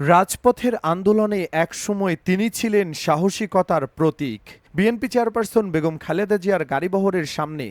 রাজপথের আন্দোলনে একসময় তিনি ছিলেন সাহসিকতার প্রতীক। বিএনপি চেয়ারপারসন বেগম খালেদা জিয়ার গাড়িবহরের সামনে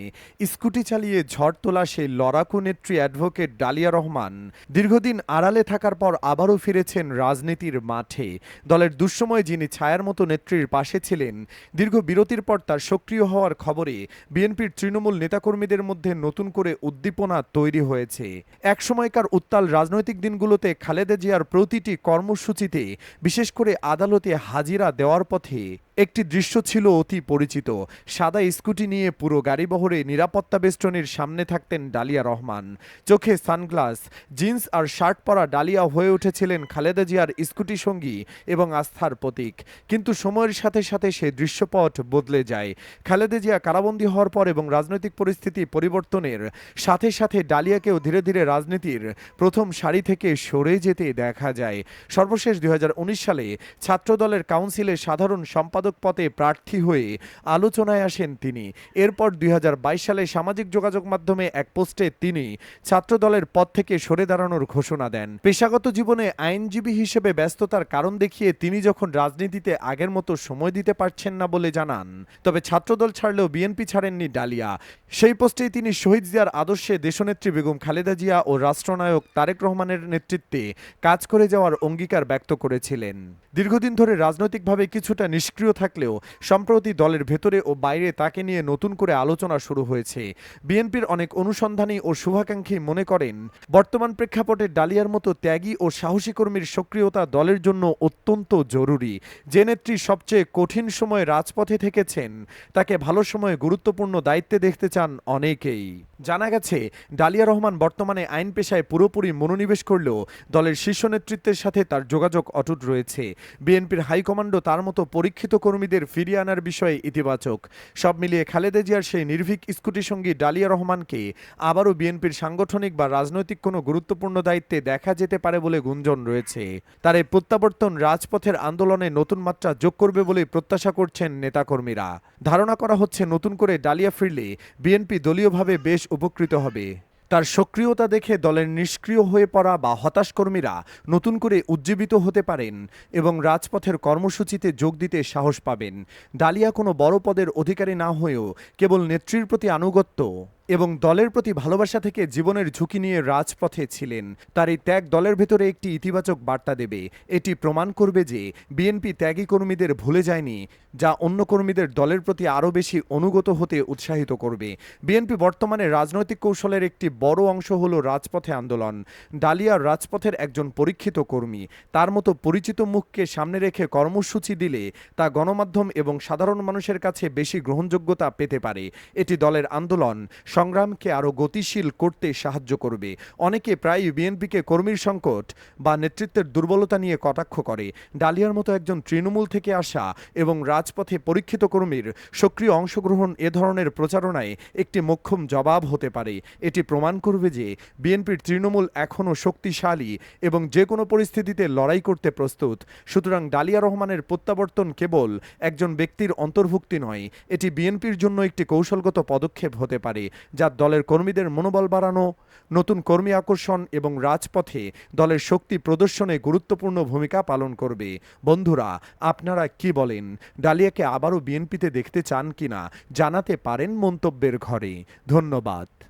স্কুটি চালিয়ে ঝড় তোলা সেই লড়াকু নেত্রী অ্যাডভোকেট ডালিয়া রহমান। দীর্ঘদিন আড়ালে থাকার পর আবারও ফিরেছেন রাজনীতির মাঠে। দলের দুঃসময়ে যিনি ছায়ার মতো নেত্রীর পাশে ছিলেন, দীর্ঘ বিরতির পর তার সক্রিয় হওয়ার খবরে বিএনপির তৃণমূল নেতাকর্মীদের মধ্যে নতুন করে উদ্দীপনা তৈরি হয়েছে। একসময়কার উত্তাল রাজনৈতিক দিনগুলোতে খালেদা জিয়ার প্রতিটি কর্মসূচিতে বিশেষ করে আদালতে হাজিরা দেওয়ার পথে একটি দৃশ্য ছিল অতি পরিচিত। সাদা স্কুটি নিয়ে পুরো গাড়িবহরে নিরাপত্তা বেষ্টনীর সামনে থাকতেন ডালিয়া রহমান। চোখে সানগ্লাস, জিন্স আর শার্ট পরা ডালিয়া হয়ে উঠেছিলেন খালেদা জিয়ার স্কুটি সঙ্গী এবং আস্থার প্রতীক। কিন্তু সময়ের সাথে সাথে সেই দৃশ্যপট বদলে যায়। খালেদা জিয়া কারাবন্দী হওয়ার পর এবং রাজনৈতিক পরিস্থিতি পরিবর্তনের সাথে সাথে ডালিয়াকেও ধীরে ধীরে রাজনীতির প্রথম সারি থেকে সরে যেতে দেখা যায়। সর্বশেষ দুই হাজার উনিশ সালে ছাত্রদলের কাউন্সিলে সাধারণ সম্পাদক পদে প্রার্থী হয়ে আলোচনায় আসেন তিনি। এরপর দুই হাজার বাইশ সালে সামাজিক যোগাযোগ মাধ্যমে এক পোস্টে তিনি ছাত্রদলের পদ থেকে সরে দাঁড়ানোর ঘোষণা দেন। পেশাগত জীবনে আইনজীবী হিসেবে ব্যস্ততার কারণ দেখিয়ে তিনি যখন রাজনীতিতে আগের মতো সময় দিতে পারছেন না বলে জানান। তবে ছাত্রদল ছাড়লেও বিএনপি ছাড়েননি ডালিয়া। সেই পোস্টেই তিনি শহীদ জিয়ার আদর্শে দেশনেত্রী বেগম খালেদা জিয়া ও রাষ্ট্রনায়ক তারেক রহমানের নেতৃত্বে কাজ করে যাওয়ার অঙ্গীকার ব্যক্ত করেছিলেন। দীর্ঘদিন ধরে রাজনৈতিকভাবে কিছুটা নিষ্ক্রিয় থাকলেও সম্প্রতি দলের ভেতরে ও বাইরে তাকে নিয়ে নতুন করে আলোচনা শুরু হয়েছে। বিএনপির অনেক অনুসন্ধানী ও শুভাকাঙ্ক্ষী মনে করেন, বর্তমান প্রেক্ষাপটে ডালিয়ার মতো ত্যাগী ও সাহসী কর্মীর সক্রিয়তা দলের জন্য অত্যন্ত জরুরি। যে নেত্রী সবচেয়ে কঠিন সময়ে রাজপথে থেকেছেন, তাকে ভালো সময়ে গুরুত্বপূর্ণ দায়িত্বে দেখতে চান অনেকেই। জানা গেছে, ডালিয়া রহমান বর্তমানে আইন পেশায় পুরোপুরি মনোনিবেশ করলেও দলের শীর্ষ নেতৃত্বের সাথে তার যোগাযোগ অটুট রয়েছে। বিএনপির হাইকমান্ডো তার মতো পরীক্ষিত কর্মীদের ফিরিয়ে আনার বিষয়ে ইতিবাচক। সব মিলিয়ে খালেদা জিয়ার সেই নির্ভীক স্কুটি সঙ্গী ডালিয়া রহমানকে আবারও বিএনপির সাংগঠনিক বা রাজনৈতিক কোনো গুরুত্বপূর্ণ দায়িত্বে দেখা যেতে পারে বলে গুঞ্জন রয়েছে। তার এই প্রত্যাবর্তন রাজপথের আন্দোলনে নতুন মাত্রা যোগ করবে বলে প্রত্যাশা করছেন নেতাকর্মীরা। ধারণা করা হচ্ছে নতুন করে ডালিয়া ফিরলে বিএনপি দলীয়ভাবে বেশ উপকৃত হবে। তার সক্রিয়তা দেখে দলের নিষ্ক্রিয় হয়ে পড়া বা হতাশ কর্মীরা নতুন করে উজ্জীবিত হতে পারেন এবং রাজপথের কর্মসূচিতে যোগ দিতে সাহস পাবেন। ডালিয়া কোনো বড় পদের অধিকারী না হয়েও কেবল নেত্রীর প্রতি আনুগত্য। এবং দলের প্রতি ভালোবাসা থেকে জীবনের ঝুঁকি নিয়ে রাজপথে ছিলেন। তার এই ত্যাগ দলের ভেতরে একটি ইতিবাচক বার্তা দেবে। এটি প্রমাণ করবে যে বিএনপি ত্যাগী কর্মীদের ভুলে যায়নি, যা অন্য কর্মীদের দলের প্রতি আরও বেশি অনুগত হতে উৎসাহিত করবে। বিএনপি বর্তমানে রাজনৈতিক কৌশলের একটি বড় অংশ হল রাজপথে আন্দোলন। ডালিয়ার রাজপথের একজন পরীক্ষিত কর্মী, তার মতো পরিচিত মুখকে সামনে রেখে কর্মসূচি দিলে তা গণমাধ্যম এবং সাধারণ মানুষের কাছে বেশি গ্রহণযোগ্যতা পেতে পারে। এটি দলের আন্দোলন সংগ্রামকে আরও গতিশীল করতে সাহায্য করবে। অনেকে প্রায়ই বিএনপিকে কর্মীর সংকট বা নেতৃত্বের দুর্বলতা নিয়ে কটাক্ষ করে। ডালিয়ার মতো একজন তৃণমূল থেকে আসা এবং রাজপথে পরীক্ষিত কর্মীর সক্রিয় অংশগ্রহণ এ ধরনের প্রচারণায় একটি মোক্ষম জবাব হতে পারে। এটি প্রমাণ করবে যে বিএনপির তৃণমূল এখনও শক্তিশালী এবং যে কোনো পরিস্থিতিতে লড়াই করতে প্রস্তুত। সুতরাং ডালিয়া রহমানের প্রত্যাবর্তন কেবল একজন ব্যক্তির অন্তর্ভুক্তি নয়, এটি বিএনপির জন্য একটি কৌশলগত পদক্ষেপ হতে পারে। যা দলের কর্মীদের মনোবল বাড়ানো, নতুন কর্মী আকর্ষণ এবং রাজপথে দলের শক্তি প্রদর্শনে গুরুত্বপূর্ণ ভূমিকা পালন করবে। বন্ধুরা, আপনারা কি বলেন? ডালিয়াকে আবারও বিএনপিতে দেখতে চান কিনা? জানাতে পারেন মন্তব্যের ঘরে। ধন্যবাদ।